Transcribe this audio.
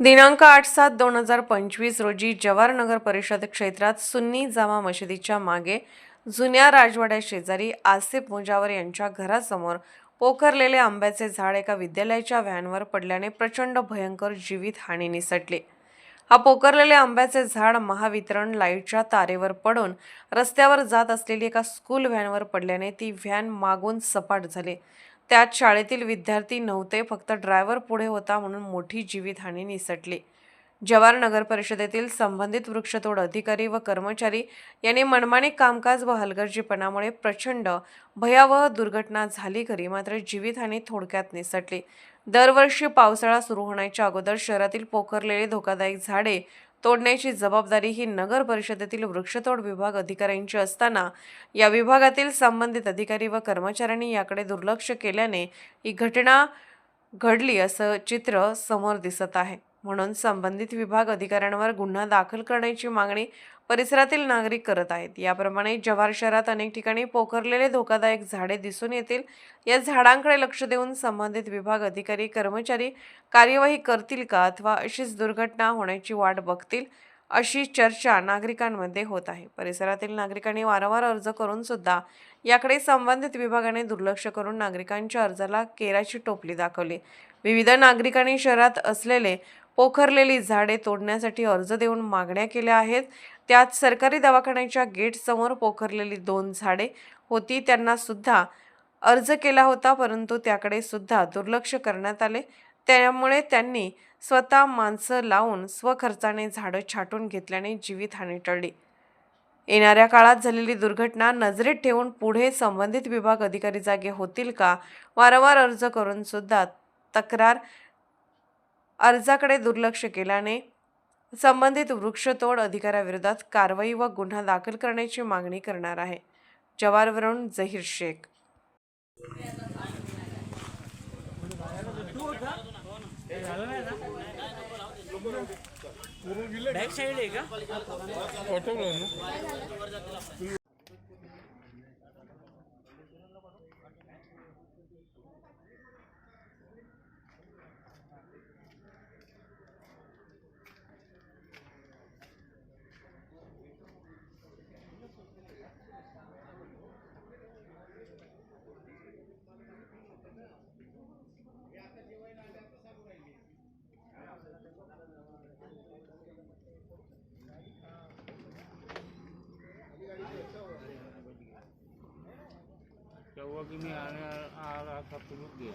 दिनांक आठ सात दोन हजार पंचवीस रोजी जवाहर नगर परिषद क्षेत्रात सुन्नी जामा मशिदीच्या मागे जुन्या राजवाड्या शेजारी आसिफ मुजावर यांच्या घरासमोर पोखरलेले आंब्याचे झाड एका विद्यालयाच्या व्हॅनवर पडल्याने प्रचंड भयंकर जीवित हानी निसटली हा पोखरलेले आंब्याचे झाड महावितरण लाईटच्या तारेवर पडून रस्त्यावर जात असलेली एका स्कूल व्हॅनवर पडल्याने ती व्हॅन मागून सपाट झाली. त्यात शाळेतील विद्यार्थी नव्हते फक्त ड्रायव्हर पुढे होता म्हणून मोठी जीवितहानी निसटली. जवाहर नगर परिषदेतील संबंधित वृक्षतोड अधिकारी व कर्मचारी यांनी मनमानी कामकाज व हलगर्जीपणामुळे प्रचंड भयावह दुर्घटना झाली खरी मात्र जीवितहानी थोडक्यात निसटली. दरवर्षी पावसाळा सुरू होण्याच्या अगोदर शहरातील पोखरलेले धोकादायक झाडे तोडण्याची जबाबदारी ही नगर परिषदेतील वृक्षतोड विभाग अधिकाऱ्यांची असताना या विभागातील संबंधित अधिकारी व कर्मचाऱ्यांनी याकडे दुर्लक्ष केल्याने ही घटना घडली असं चित्र समोर दिसत आहे. म्हणून संबंधित विभाग अधिकाऱ्यांवर गुन्हा दाखल करण्याची मागणी परिसरातील नागरिक करत आहेत. याप्रमाणे जव्हार शहरात अनेक ठिकाणी पोखरलेले धोकादायक झाडे दिसून येतील. या झाडांकडे लक्ष देऊन संबंधित विभाग अधिकारी कर्मचारी कार्यवाही करतील का अथवा अशीच दुर्घटना होण्याची वाट बघतील? अशी चर्चा नागरिकांमध्ये होत आहे. परिसरातील नागरिकांनी वारंवार अर्ज करून सुद्धा याकडे संबंधित विभागाने दुर्लक्ष करून नागरिकांच्या अर्जाला केराची टोपली दाखवली. विविध नागरिकांनी शहरात असलेले पोखरलेली झाडे तोडण्यासाठी अर्ज देऊन मागण्या केल्या आहेत. त्यात सरकारी दवाखान्याच्या गेटसमोर पोखरलेली दोन झाडे होती. त्यांना सुद्धा अर्ज केला होता परंतु त्याकडे सुद्धा दुर्लक्ष करण्यात आले. त्यामुळे त्यांनी स्वतः माणसं लावून स्वखर्चाने झाडं छाटून घेतल्याने जीवितहानी टळली. येणाऱ्या काळात झालेली दुर्घटना नजरेत ठेवून पुढे संबंधित विभाग अधिकारी जागे होतील का? वारंवार अर्ज करून सुद्धा तक्रार अर्जाकडे दुर्लक्ष केल्याने संबंधित वृक्षतोड अधिकाऱ्याविरोधात कारवाई व गुन्हा दाखल करण्याची मागणी करणार आहे. जवारवरून जहीर शेख. बॅक साईड आहे का? तेव्हा की मी आला आला का तुम्ही